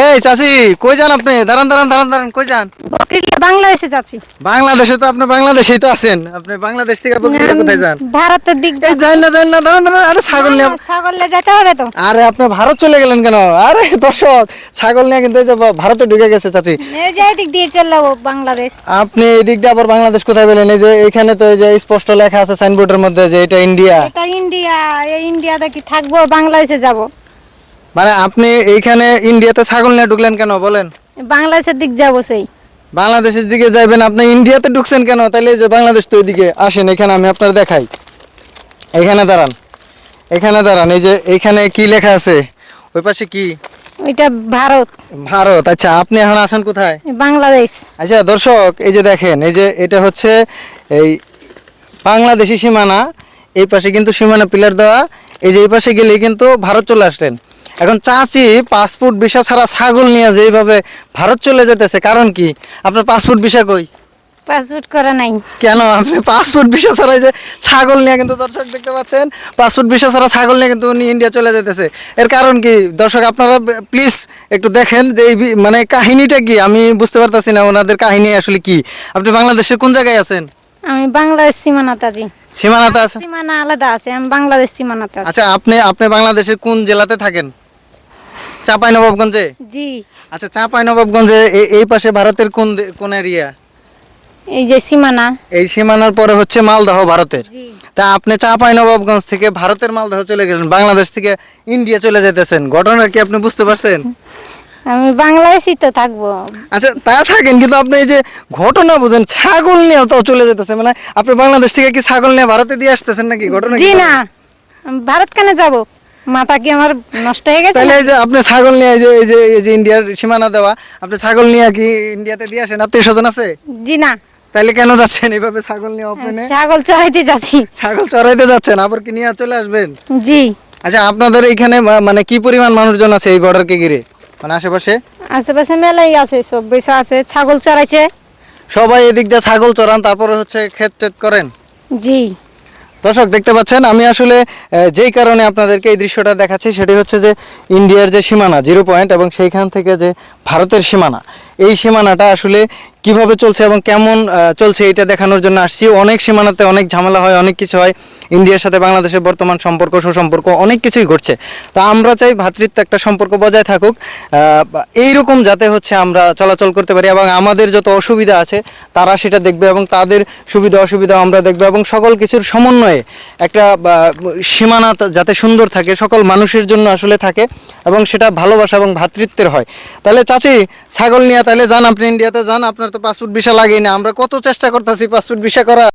এই চাচি কই যান আপনি? দাঁড়ান দাঁড়ান দাঁড়ান দাঁড়ান কই যান? বাংলাদেশে যাচ্ছি। বাংলাদেশে তো আপনি বাংলাদেশেই তো আছেন। আপনি বাংলাদেশ থেকে বকরিয়া কোথায় যান? ভারতের দিক এই যান না যান না দাঁড়ান দাঁড়ান আরে ছাগল নিয়ে ছাগলে যেতে হবে তো। আরে আপনি ভারত চলে গেলেন কেন? আরে দর্শক ছাগল নিয়ে কিন্তু এই যে ভারতে ঢুকে গেছে চাচি। এই যে দিক দিয়ে চলে যাব বাংলাদেশ। আপনি এই দিক দিয়ে আবার বাংলাদেশ কোথায় পেলেন? এই যে এখানে তো এই যে স্পষ্ট লেখা আছে সাইনবোর্ডের মধ্যে যে এটা ইন্ডিয়া। এটা ইন্ডিয়া এই ইন্ডিয়াতে কি থাকব বাংলাদেশে যাব। মানে আপনি এইখানে ইন্ডিয়াতে ছাগল নিয়ে ঢুকলেন কেন বলেন? বাংলাদেশের দিক যাব সেই। বাংলাদেশের দিকে যাবেন আপনি ইন্ডিয়াতে ঢুকছেন কেন? তাহলে এই যে বাংলাদেশ তো ওইদিকে আসেন এখানে আমি আপনার দেখাই। এখানে দাঁড়ান এখানে দাঁড়ান এই যে এইখানে কি লেখা আছে? ওই পাশে কি? ওইটা ভারত। ভারত আচ্ছা আপনি এখন আছেন কোথায়? বাংলাদেশ। আচ্ছা দর্শক এই যে দেখেন এই যে এটা হচ্ছে এই বাংলাদেশি সীমানা এই পাশে কিন্তু সীমানা পিলার দেওয়া এই যে এই পাশে গেলে কিন্তু ভারত চলে আসলেন। এখন চাচি পাসপোর্ট ভিসা ছাড়া ছাগল নিয়ে যেভাবে ভারত চলে যেতেছে কারণ কি? আপনার পাসপোর্ট ভিসা কই? পাসপোর্ট করা নাই। কেন? আপনি পাসপোর্ট ভিসা ছাড়াই যে ছাগল নিয়ে কিন্তু দর্শক দেখতে পাচ্ছেন পাসপোর্ট ভিসা ছাড়া ছাগল নিয়ে কিন্তু উনি ইন্ডিয়া চলে যেতেছে। এর কারণ কি? দর্শক আপনারা প্লিজ একটু দেখেন যে এই মানে কাহিনীটা কি? আমি বুঝতে পারতাছি না ওনাদের কাহিনী আসলে কি। আপনি বাংলাদেশের কোন জায়গায় আছেন? আমি বাংলাদেশ সীমানাতে আছি। সীমানাতে আছেন? সীমানা আলাদা আছে আমি বাংলাদেশ সীমানাতে আছি। আচ্ছা আপনি আপনি বাংলাদেশের কোন জেলাতে থাকেন? চাপাই নবাবগঞ্জে জি। আচ্ছা চাপাই নবাবগঞ্জে এই- পাশে ভারতের কোন কোন এরিয়া? এই যে সীমানা। এই সীমানার পরে হচ্ছে মালদহ ভারতের। তা আপনি চাপাই নবাবগঞ্জ থেকে ভারতের মালদহ চলে গেলেন বাংলাদেশ থেকে ইন্ডিয়া চলে যেতেছেন ঘটনা কি আপনি বুঝতে পারছেন? আমি বাংলাদেশই তো থাকব। আচ্ছা তা থাকেন কিন্তু আপনি এই যে ঘটনা বুঝেন ছাগল নিয়ে তো চলে যেতেছে মানে আপনি বাংলাদেশ থেকে কি ছাগল নিয়ে ভারতে দিয়ে আসতেছেন নাকি? ঘটনা জি না। ভারত কেন যাব? মাথা কি আমার নষ্ট হয়ে গেছে? তাহলে এই যে আপনি ছাগল নিয়ে এই যে এই যে এই যে ইন্ডিয়ার সীমানা দেওয়া আপনি ছাগল নিয়ে কি ইন্ডিয়াতে দিয়ে আসেন? আত্মীয় স্বজন আছে? জি না। তাহলে কেন যাচ্ছেন এইভাবে ছাগল নিয়ে ওপেনে ছাগল চড়াইতে যাচ্ছি। ছাগল চড়াইতে যাচ্ছেন আবার কি নিয়ে চলে আসবেন? জি। আচ্ছা আপনাদের এখানে মানে কি পরিমাণ মানুষজন আছে এই বর্ডারকে ঘিরে? মানে আশেপাশে? আশেপাশে মেলাই আছে সব বেসা আছে ছাগল চড়াইছে। সবাই এদিক দিয়ে ছাগল চড়ান তারপরে হচ্ছে ক্ষেত করেন? জি। দর্শক, দেখতে পাচ্ছেন, আমি আসলে যেই কারণে আপনাদেরকে এই দৃশ্যটা দেখাচ্ছি, সেটি হচ্ছে যে ইন্ডিয়ার যে সীমানা, জিরো পয়েন্ট, এবং সেইখান থেকে যে ভারতের সীমানা এই সীমানাটা আসলে কীভাবে চলছে এবং কেমন চলছে এটা দেখানোর জন্য আসছি। অনেক সীমানাতে অনেক ঝামেলা হয়, অনেক কিছু হয়। ইন্ডিয়ার সাথে বাংলাদেশের বর্তমান সম্পর্ক, সুসম্পর্ক, অনেক কিছুই ঘটছে। তো আমরা চাই ভ্রাতৃত্ব একটা সম্পর্ক বজায় থাকুক। এইরকম যাতে হচ্ছে আমরা চলাচল করতে পারি এবং আমাদের যত অসুবিধা আছে, তারা সেটা দেখবে এবং তাদের সুবিধা, অসুবিধা আমরা দেখব এবং সকল কিছুর সমন্বয়ে একটা সীমানা যাতে সুন্দর থাকে, সকল মানুষের জন্য আসলে থাকে এবং সেটা ভালোবাসা এবং ভ্রাতৃত্বের হয়। তাহলে চাচি, ছাগল নিয়ে তাহলে যান আপনি ইন্ডিয়াতে যান, আপনার তো পাসপোর্ট ভিসা লাগেই না। আমরা কত চেষ্টা করতেছি পাসপোর্ট ভিসা করা